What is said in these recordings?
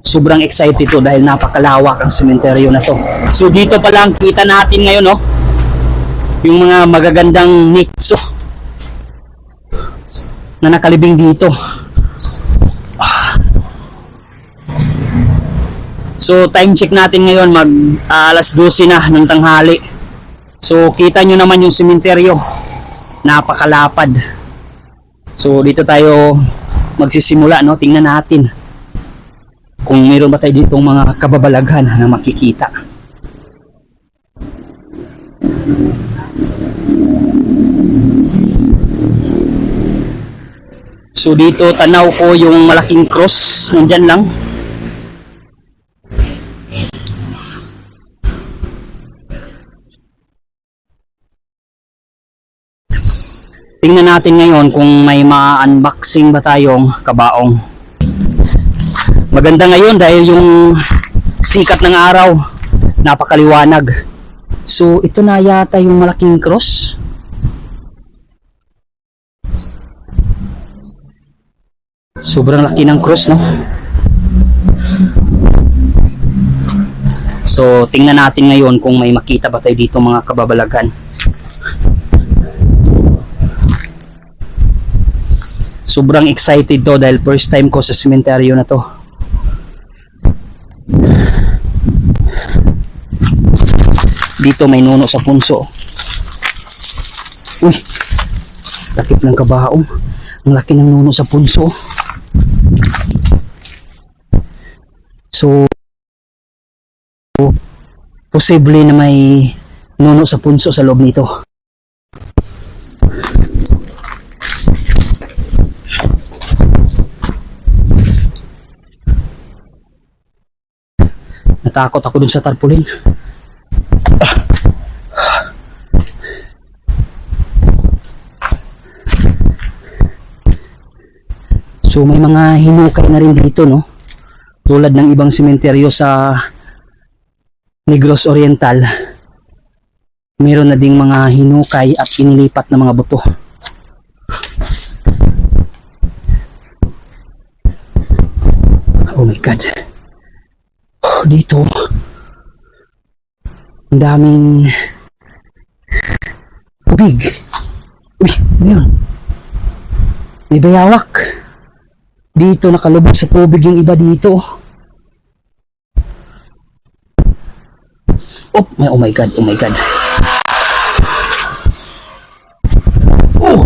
sobrang excited to dahil napakalawak ang sementeryo na to. So dito pa lang kita natin ngayon no, yung mga magagandang nicho na nakalibing dito. So time check natin ngayon mag ah, alas 12 na ng tanghali. So kita nyo naman yung sementeryo. Napakalapad. So dito tayo magsisimula no, tingnan natin kung meron ba tayo ditong mga kababalaghan na makikita. So dito tanaw ko yung malaking cross nandyan lang. Tingnan natin ngayon kung may ma-unboxing ba tayong kabaong. Maganda ngayon dahil yung sikat ng araw napakaliwanag. So ito na yata yung malaking cross. Sobrang laki ng cross, no? So, tingnan natin ngayon kung may makita ba tayo dito mga kababalagan. Sobrang excited to dahil first time ko sa sementeryo na to. Dito may nuno sa punso. Uy, takip ng kabaong. Ang laki ng nuno sa punso. So, posible na may nuno sa punso sa loob nito. Natakot ako dun sa tarpaulin. So may mga hinukay na rin dito no. Tulad ng ibang sementeryo sa Negros Oriental. Meron na ding mga hinukay at inilipat na mga buto. Oh my god. Dito. Ang daming tubig. Uy, ano yun? May bayawak. Dito nakalubog sa tubig yung iba dito. Oh, my, oh my god, oh my god. Oh.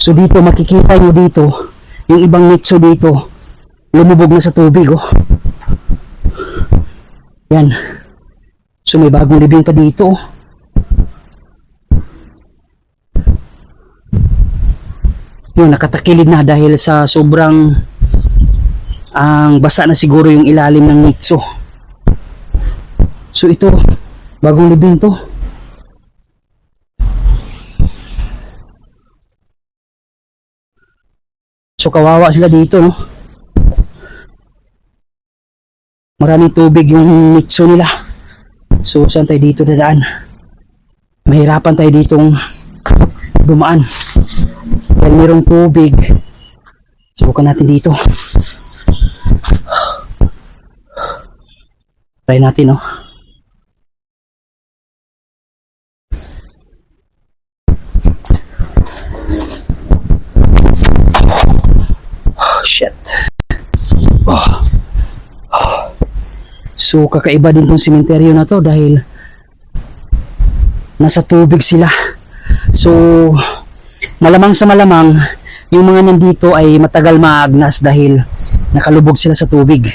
So dito makikita nyo dito yung ibang nicho dito lumubog na sa tubig oh. Yan. So may bagong libing pa dito. oh. Yun, nakatakilid na dahil sa sobrang ang basa na siguro yung ilalim ng nicho. So ito, bagong libing to. So kawawa sila dito, no? Maraming tubig yung nicho nila. So saan tayo dito dadaan? Mahirapan tayo ditong dumaan. Dahil mayroong tubig. Subukan natin dito. Try natin? Oh, shit. Oh. So, kakaiba din tong sementeryo na to dahil nasa tubig sila. So, malamang sa malamang, yung mga nandito ay matagal maagnas dahil nakalubog sila sa tubig.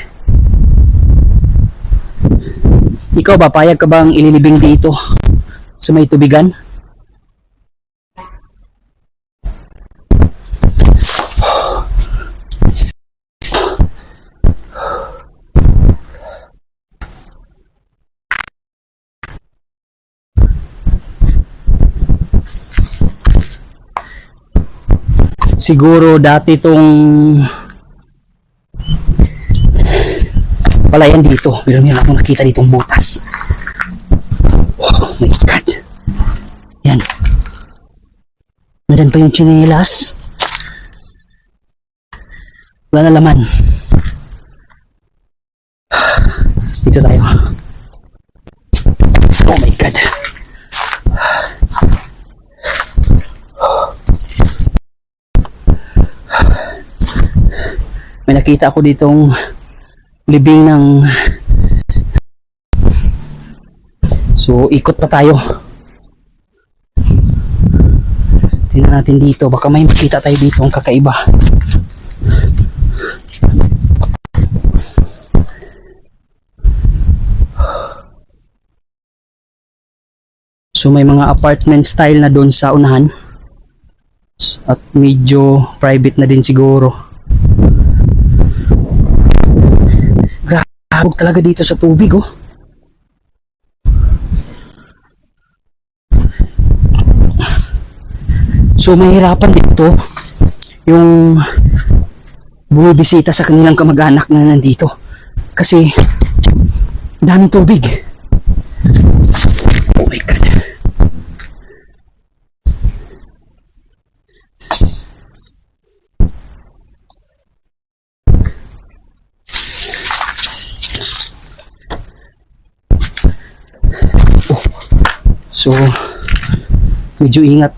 Ikaw ba, payag ka bang ililibing dito sa may tubigan? Siguro dati tong palayan dito. Pero meron akong nakita ditong butas. Oh my God. Yan. Nandyan pa yung chinelas. Wala na laman. Dito tayo. Oh my God. May nakita ako ditong libing ng So, ikot pa tayo. Tingnan natin dito. Baka may makita tayo dito ang kakaiba. So, may mga apartment style na doon sa unahan. At medyo private na din siguro. Grabe talaga dito sa tubig, oh. So mahirapan dito yung bumibisita sa kanilang kamag-anak na nandito. Kasi daming tubig. Oh my God. Oh. So, medyo ingat.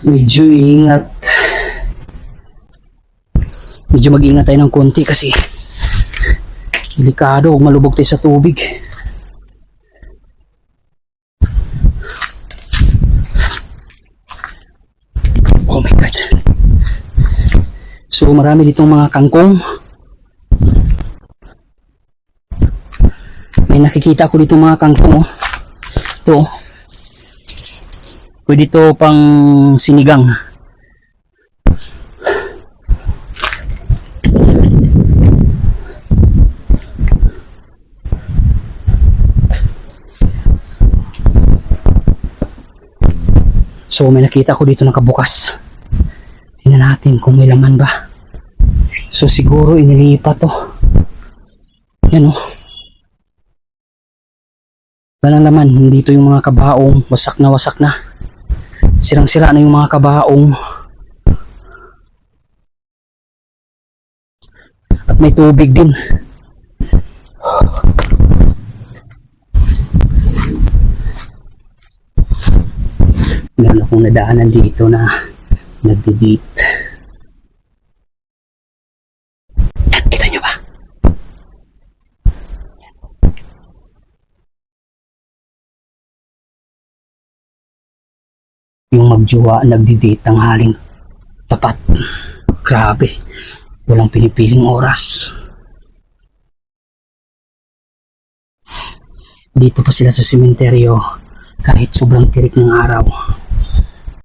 Medyo ingat. Medyo mag-ingat tayo ng konti kasi delikado huwag malubog tayo sa tubig. Oh my god. So marami ditong mga kangkong. May nakikita ko dito mga kangkong oh. ito oh. Pwede to pang sinigang. So may nakita ko dito nakabukas. Tingnan natin kung may laman ba. So siguro inilipat to. Yan oh. Walang laman, dito yung mga kabaong, wasak na wasak na. Sirang-sira na yung mga kabaong. At may tubig din. Meron akong nadaanan dito na nagdi-date. Yan, kita nyo ba? Yung magjowa nagdi-date ng haling tapat. Grabe. Walang pinipiling oras. Dito pa sila sa sementeryo kahit sobrang tirik ng araw.